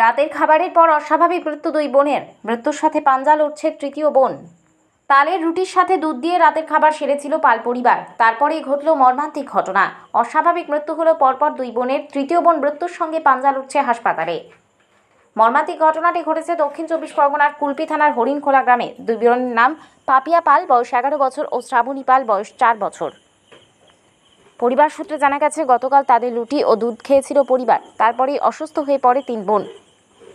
রাতের খাবারের পর অস্বাভাবিক মৃত্যু দুই বোনের। মৃত্যুর সাথে পাঞ্জা লড়ছে তৃতীয় বোন। তালের রুটির সাথে দুধ দিয়ে রাতের খাবার সেরেছিল পাল পরিবার। তারপরেই ঘটল মর্মান্তিক ঘটনা। অস্বাভাবিক মৃত্যু হলো পরপর দুই বোনের। তৃতীয় বোন মৃত্যুর সঙ্গে পাঞ্জা লড়ছে হাসপাতালে। মর্মান্তিক ঘটনাটি ঘটেছে দক্ষিণ চব্বিশ পরগনার কুলপি থানার হরিণখোলা গ্রামে। দুই বোনের নাম পাপিয়া পাল, বয়স এগারো বছর, ও শ্রাবণী পাল, বয়স চার বছর। পরিবার সূত্রে জানা গেছে, গতকাল তাদের রুটি ও দুধ খেয়েছিল পরিবার। তারপরেই অসুস্থ হয়ে পড়ে তিন বোন।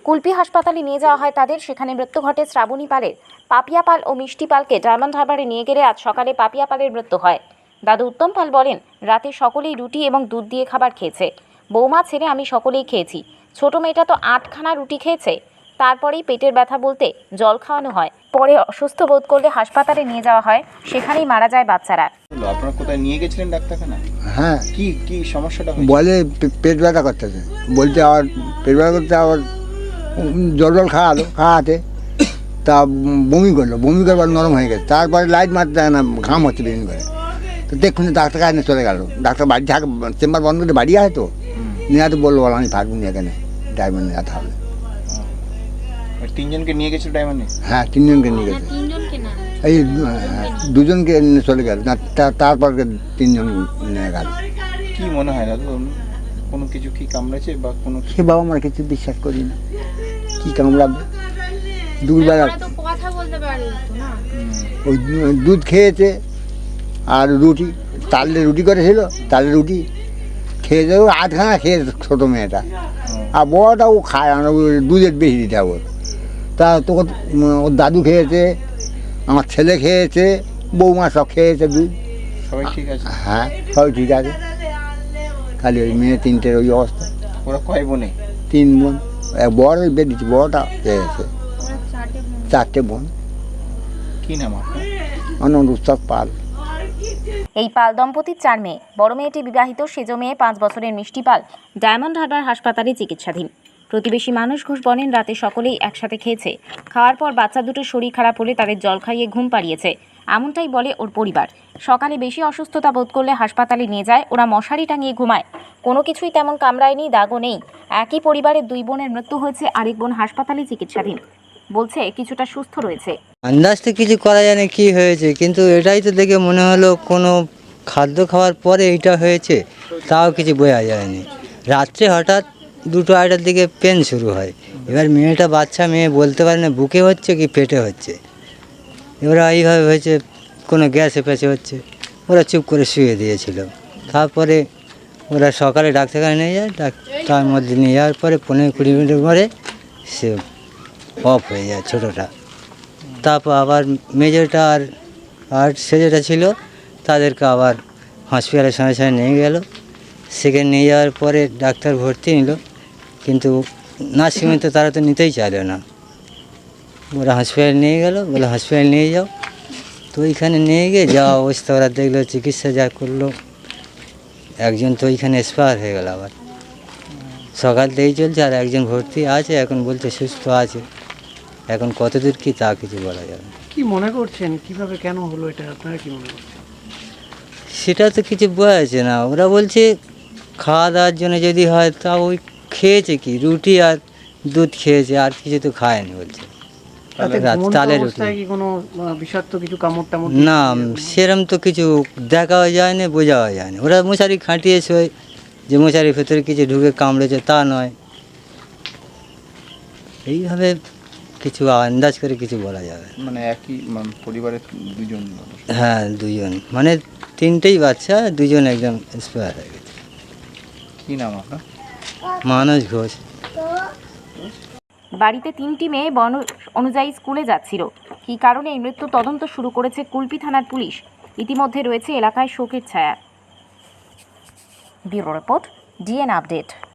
কুলপি হাসপাতালে নিয়ে যাওয়া হয় তাদের। সেখানে মৃত্যু ঘটে শ্রাবণী পালের। পাপিয়া পাল ও মিষ্টি পালকে ডায়মন্ড হারবারে নিয়ে গেলে আজ সকালে পাপিয়া পালের মৃত্যু হয়। দাদু উত্তম পাল বলেন রাতে সকলেই রুটি এবং দুধ দিয়ে খাবার খেয়েছে। বৌমা ছেড়ে আমি সকলেই খেয়েছি। ছোট মেয়েটা তো আটখানা রুটি খেয়েছে। তারপরেই পেটের ব্যথা বলতে জল খাওয়ানো হয়। পরে অসুস্থ বোধ করলে হাসপাতালে নিয়ে যাওয়া হয়। সেখানেই মারা যায় বাচ্চারা? আপনারা কোথায় নিয়ে গেছিলেন ডাক্তারখানা হ্যাঁ। কি কি সমস্যাটা বলে পেট ব্যথা করতেছে। বলছে আবার পেট ব্যথা করতে আবার জল জল খাওয়ালো খাওয়াতে তা বমি করল বমি করবার নরম হয়ে গেছে। তারপরে লাইট মারতে দেয় না ঘাম হচ্ছে বেরিয়ে করে। তো দেখুন ডাক্তার কাছে চলে গেল। ডাক্তার বাড়ি থাকে চেম্বার বন্ধ করে বাড়ি আসে তো? নিয়ে তো বলল বলো আমি থাকব না এখানে ড্রাইভার নিয়ে যেতে হবে। তিনজনকে নিয়ে গেছিল ডায়মন্ডে হ্যাঁ তিনজনকে নিয়ে গেছে। এই হ্যাঁ, দুজনকে নিয়ে চলে গেল। তারপর তিনজন নিয়ে গেল। কি মনে হয় দাদু? কোনো কিছু কি কামড়েছে বা কোনো সে বাবা আমার কিছু বিশ্বাস করি না। কি কামড়াবে? ওই দুধ খেয়েছে আর রুটি তালে রুটি করেছিল তালে রুটি খেয়েছে ও আধখানা খেয়েছে ছোটো মেয়েটা। আর বড়টা ও খায় না ও দুধের বেশি দিতে হবে তা তো ওর দাদু খেয়েছে আমার ছেলে খেয়েছে বৌমা সব খেয়েছে দুধ। সবাই ঠিক আছে? হ্যাঁ সব ঠিক আছে। খালি ওই মেয়ে তিনটের ওই অবস্থা। ওরা কয় বনে? তিন বোন। বড় বেরিয়েছে বড়টা ওরা চারটে বোন। কি নাম আপনার? অনন্ত উৎসব পাল। এই পাল দম্পতির চার মেয়ে। বড় মেয়েটি বিবাহিত সেজ মেয়ে পাঁচ বছরের মিষ্টি পাল। ডায়মন্ড হারবার হাসপাতালে চিকিৎসাধীন। প্রতিবেশী মানুষ ঘোষ বলেন রাতে সকলেই একসাথে খেয়েছে। খাওয়ার পর বাচ্চা দুটো শরীর খারাপ হলে তাদের জল খাইয়ে ঘুম পাড়িয়েছে। এমনটাই বলে ওর পরিবার। সকালে বেশি অসুস্থতা বোধ করলে হাসপাতালে নিয়ে যায়, ওরা মশারি টাঙিয়ে ঘুমায়। কোনো কিছুই তেমন কামড়ায়নি, দাগও নেই। একই পরিবারের দুই বোনের মৃত্যু হয়েছে, আরেক বোন হাসপাতালে চিকিৎসাধীন। বলছে, কিছুটা সুস্থ রয়েছে। আন্দাজ তো কিছু করা যায় না কী হয়েছে, কিন্তু এটাই তো দেখে মনে হলো কোনো খাদ্য খাওয়ার পরে এইটা হয়েছে, তাও কিছু বোঝা যায়নি। রাত্রে হঠাৎ দুটো আড়াইটার দিকে পেন শুরু হয়। এবার মেয়েটা বাচ্চা মেয়ে বলতে পারে না, বুকে হচ্ছে কি পেটে হচ্ছে। এবার এইভাবে হয়েছে, কোনো গ্যাসে পেছে হচ্ছে। ওরা চুপ করে শুয়ে দিয়েছিল। তারপরে ওরা সকালে ডাক্তারখানে নিয়ে যায়, ডাক্তার মধ্যে নিয়ে যাওয়ার পরে পনেরো কুড়ি মিনিট পরে সে অফ হয়ে যায় ছোটোটা। তারপর আবার মেজরটা আর আর সে যেটা ছিল, তাদেরকে আবার হসপিটালের সঙ্গে সঙ্গে নিয়ে গেল। সেখানে নিয়ে যাওয়ার পরে ডাক্তার ভর্তি নিল। কিন্তু নার্সিংহোমে তো তারা তো নিতেই চাইলো না। ওরা হসপিটাল নিয়ে গেল বলে হসপিটাল নিয়ে যাও। তো ওইখানে নিয়ে গিয়ে যা অবস্থা ওরা দেখল চিকিৎসা যা করল। একজন তো ওইখানে এক্সপায়ার হয়ে গেল আবার। সকাল থেকেই চলছে আর একজন ভর্তি আছে এখন বলছে সুস্থ আছে। এখন কতদূর কি তা কিছু বলা যাবে। কি মনে করছেন? কীভাবে কেন হলো এটা? আপনারা কি মনে করছেন? সেটা তো কিছু বোঝা যাচ্ছে না। ওরা বলছে খাওয়া দাওয়ার জন্য যদি হয় তা ওই খেয়েছে কি? রুটি আর দুধ খেয়েছে আর কিছু তো খায়নি বলছে। রুটি না সেরম তো কিছু দেখাও যায় না বোঝাও যায় না ওরা মশারি খাটিয়েছে যে মশারির ভেতরে কিছু ঢুকে কামড়েছে তা নয়। এইভাবে কিছু আন্দাজ করে কিছু বলা যাবে না। মানে একই মানে পরিবারের দুজন হ্যাঁ দুজন মানে তিনটেই বাচ্চা দুজন একদম এক্সপায়ার হয়ে গেছে। কি নাম আপনার? মানুষ ঘোষ। বাড়িতে তিনটি মেয়ে বন অনুযায়ী স্কুলে যাচ্ছিল। কি কারণে এই মৃত্যু তদন্ত শুরু করেছে কুলপি থানার পুলিশ। ইতিমধ্যে রয়েছে এলাকায় শোকের ছায়া। Bureau report, DN update.